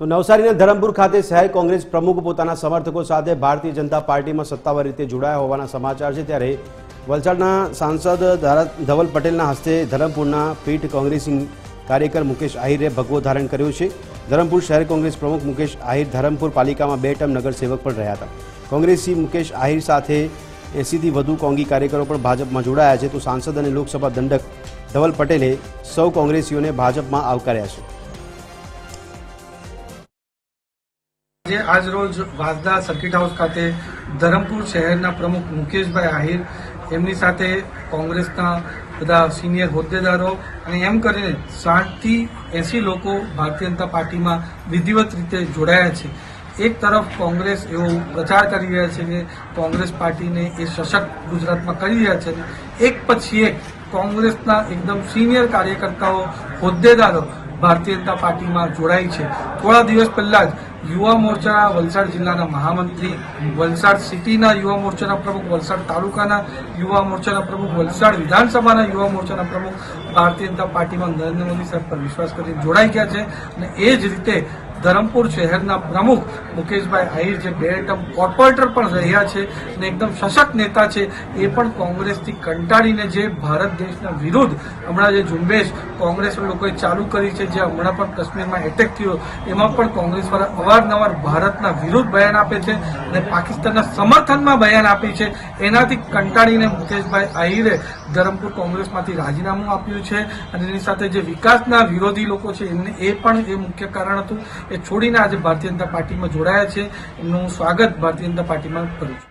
તો નવસારીના ધરમપુર ખાતે શહેર કોંગ્રેસ પ્રમુખ પોતાના સમર્થકો સાથે ભારતીય જનતા પાર્ટીમાં સત્તાવાર રીતે જોડાયા હોવાના સમાચાર છે. ત્યારે વલસાડના સાંસદ ધવલ પટેલના હસ્તે ધરમપુરના પીઠ કોંગ્રેસી કાર્યકર મુકેશ આહિરે ભગવો ધારણ કર્યો છે. ધરમપુર શહેર કોંગ્રેસ પ્રમુખ મુકેશ આહિર ધરમપુર પાલિકામાં બે ટર્મ નગરસેવક પણ રહ્યા હતા. કોંગ્રેસી મુકેશ આહિર સાથે એસીથી વધુ કોંગી કાર્યકરો પણ ભાજપમાં જોડાયા છે. તો સાંસદ અને લોકસભા દંડક ધવલ પટેલે સૌ કોંગ્રેસીઓને ભાજપમાં આવકાર્યા છે. આજે આજ રોજ વાસદા સર્કિટ હાઉસ ખાતે ધરમપુર શહેરના પ્રમુખ મુકેશભાઈ આહિર, એમની સાથે કોંગ્રેસના બધા સિનિયર હોદ્દેદારો અને એમ કરીને સાઠથી એસી લોકો ભારતીય જનતા પાર્ટીમાં વિધિવત રીતે જોડાયા છે. એક તરફ કોંગ્રેસ એવો પ્રચાર કરી રહ્યા છે કે કોંગ્રેસ પાર્ટીને એ સશક્ત ગુજરાતમાં કરી રહ્યા છે એક પછી એક કોંગ્રેસના એકદમ સિનિયર કાર્યકર્તાઓ, હોદ્દેદારો ભારતીય જનતા પાર્ટીમાં જોડાય છે. થોડા દિવસ પહેલાં જ યુવા મોરચા વલસાડ જિલ્લાના મહામંત્રી, વલસાડ સિટીના યુવા મોરચાના પ્રમુખ, વલસાડ તાલુકાના યુવા મોરચાના પ્રમુખ, વલસાડ વિધાનસભાના યુવા મોરચાના પ્રમુખ ભારતીય જનતા પાર્ટીમાં નરેન્દ્ર મોદી સાહેબ પર વિશ્વાસ કરી જોડાઈ ગયા છે. અને એ જ રીતે ધરમપુર શહેરના પ્રમુખ મુકેશભાઈ આહિર જે બે ટર્મ કોર્પોરેટર પણ રહ્યા છે અને એકદમ સશક્ત નેતા છે, એ પણ કોંગ્રેસથી કંટાળીને જે ભારત દેશના વિરુદ્ધ હમણાં જે ઝુંબેશ કોંગ્રેસ લોકોએ ચાલુ કરી છે, જે હમણાં પણ કાશ્મીરમાં એટેક થયો, એમાં પણ કોંગ્રેસવાળા અવારનવાર ભારતના વિરુદ્ધ બયાન આપે છે અને પાકિસ્તાનના સમર્થનમાં બયાન આપી છે. એનાથી કંટાળીને મુકેશભાઈ આહિરે ધરમપુર કોંગ્રેસમાંથી રાજીનામું આપ્યું છે અને એની સાથે જે વિકાસના વિરોધી લોકો છે, એમને એ પણ એ મુખ્ય કારણ હતું. એ છોડીને આજે ભારતીય જનતા પાર્ટીમાં જોડાયા છે. એમનું હું સ્વાગત ભારતીય જનતા પાર્ટીમાં કરું છું.